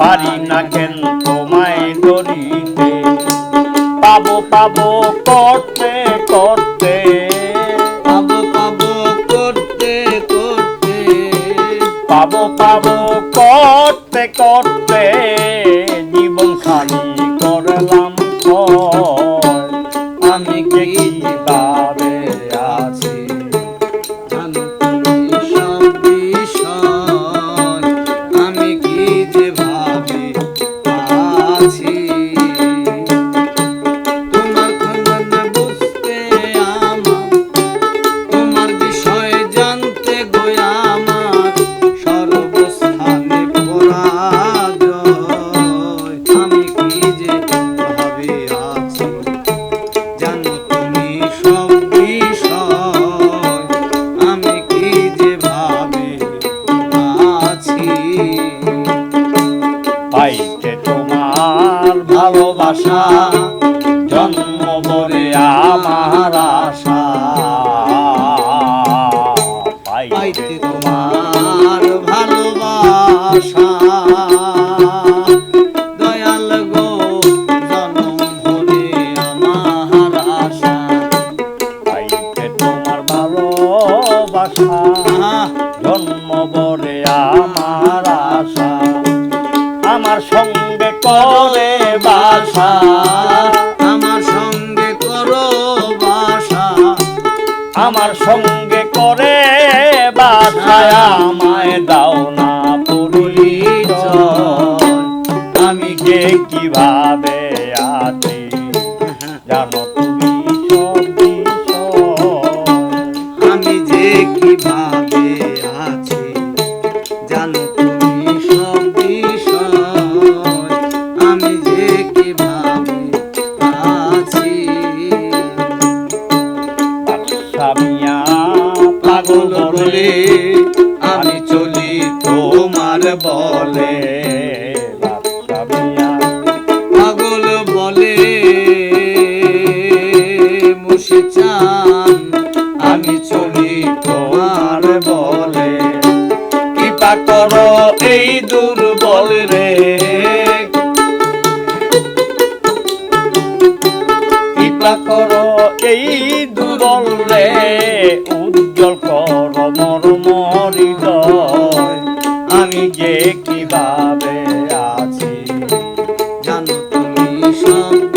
পারি না কেন তোমায় ধরিতে পাবো পাবো করতে করতে। পাবো পাবো করতে করতে। পাবো পাবো করতে করতে। জীবন খালি করলাম। আমি কে যে ভাবে আশা। জনম ভরে আমার আশা। পাইতে তোমার ভালোবাসা জন্ম আমার সঙ্গে করে বাসা আমার সঙ্গে করো বাসা। আমার সঙ্গে করে বাসা। আমায় দাও না পুরুলি আমি কে কীভাবে বলে, আমি চলি তোমার বলে। পাগল বলে মুসে চান, আমি চলি তোমার বলে। কৃপা করো এই দুর্বল রে। কৃপা করো এই দুর্বল রে। উজ্জ্বল São